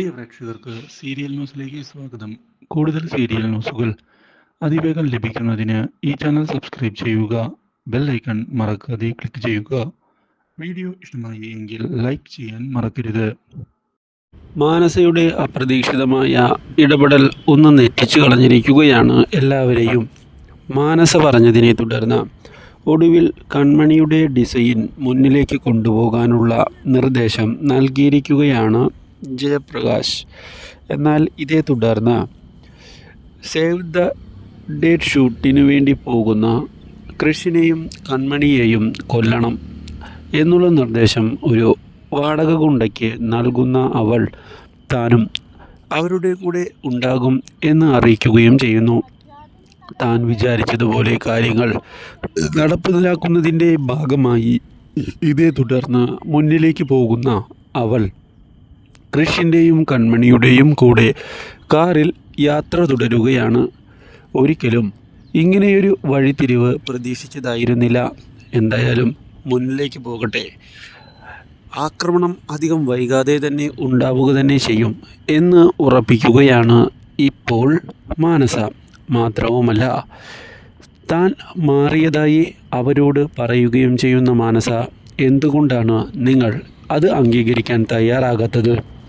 പ്രിയ പ്രേക്ഷകർക്ക് സീരിയൽ ന്യൂസിലേക്ക് സ്വാഗതം. കൂടുതൽ സീരിയൽ ന്യൂസുകൾ അതിവേഗം ലഭിക്കുന്നതിന് ഈ ചാനൽ സബ്സ്ക്രൈബ് ചെയ്യുക ബെൽ ഐക്കൺ മറക്കാതെ ക്ലിക്ക് ചെയ്യുക. വീഡിയോ ഇഷ്ടമായി എങ്കിൽ ലൈക്ക് ചെയ്യാൻ മറക്കരുത്. മാനസയുടെ അപ്രതീക്ഷിതമായ ഇടപെടൽ ഒന്ന് നെറ്റിച്ചു കളഞ്ഞിരിക്കുകയാണ് എല്ലാവരെയും. മാനസ പറഞ്ഞതിനെ തുടർന്ന് ഒടുവിൽ കൺമണിയുടെ ഡിസൈൻ മുന്നിലേക്ക് കൊണ്ടുപോകാനുള്ള നിർദ്ദേശം നൽകിയിരിക്കുകയാണ് ജയപ്രകാശ്. എന്നാൽ ഇതേ തുടർന്ന് സേവ് ദ ഡേറ്റ് ഷൂട്ടിനു വേണ്ടി പോകുന്ന കൃഷിനെയും കൺമണിയെയും കൊല്ലണം എന്നുള്ള നിർദ്ദേശം ഒരു വാടക ഗുണ്ടയ്ക്ക് നൽകുന്ന അവൾ താനും അവരുടെ കൂടെ ഉണ്ടാകും എന്ന് അറിയിക്കുകയും ചെയ്യുന്നു. താൻ വിചാരിച്ചതുപോലെ കാര്യങ്ങൾ നടപ്പിലാക്കുന്നതിന്റെ ഭാഗമായി ഇതേ തുടർന്ന് മുന്നിലേക്ക് പോകുന്ന അവൾ കൃഷിന്റെയും കൺമണിയുടെയും കൂടെ കാറിൽ യാത്ര തുടരുകയാണ്. ഒരിക്കലും ഇങ്ങനെയൊരു വഴിത്തിരിവ് പ്രതീക്ഷിച്ചതായിരുന്നില്ല. എന്തായാലും മുന്നിലേക്ക് പോകട്ടെ. ആക്രമണം അധികം വൈകാതെ തന്നെ ഉണ്ടാവുക തന്നെ ചെയ്യും എന്ന് ഉറപ്പിക്കുകയാണ് ഇപ്പോൾ മാനസ. മാത്രവുമല്ല താൻ മാറിയതായി അവരോട് പറയുകയും ചെയ്യുന്ന മാനസ എന്തുകൊണ്ടാണ് നിങ്ങൾ അത് അംഗീകരിക്കാൻ തയ്യാറാകാത്തത്?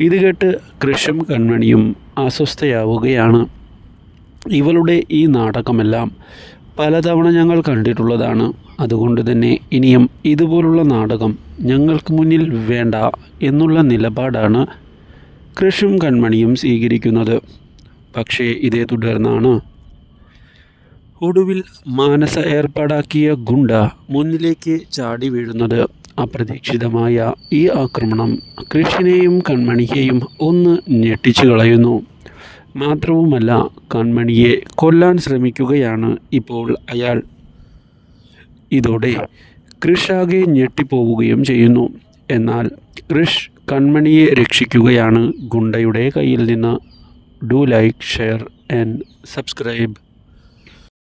ഇത് കേട്ട് കൃഷും കൺമണിയും അസ്വസ്ഥയാവുകയാണ്. ഇവളുടെ ഈ നാടകമെല്ലാം പലതവണ ഞങ്ങൾ കണ്ടിട്ടുള്ളതാണ്. അതുകൊണ്ട് തന്നെ ഇനിയും ഇതുപോലുള്ള നാടകം ഞങ്ങൾക്ക് മുന്നിൽ വേണ്ട എന്നുള്ള നിലപാടാണ് കൃഷും കൺമണിയും സ്വീകരിക്കുന്നത്. പക്ഷേ ഇതേ തുടർന്നാണ്. ഒടുവിൽ മാനസ ഏർപ്പാടാക്കിയ ഗുണ്ട മുന്നിലേക്ക് ചാടി വീഴുന്നത്. അപ്രതീക്ഷിതമായ ഈ ആക്രമണം കൃഷിനെയും കൺമണിയെയും ഒന്ന് ഞെട്ടിച്ചു കളയുന്നു. മാത്രവുമല്ല കൺമണിയെ കൊല്ലാൻ ശ്രമിക്കുകയാണ് ഇപ്പോൾ അയാൾ. ഇതോടെ കൃഷാകെ ഞെട്ടിപ്പോവുകയും ചെയ്യുന്നു. എന്നാൽ കൃഷ് കൺമണിയെ രക്ഷിക്കുകയാണ്. ഗുണ്ടയുടെ കയ്യിൽ നിന്ന് do like share and subscribe.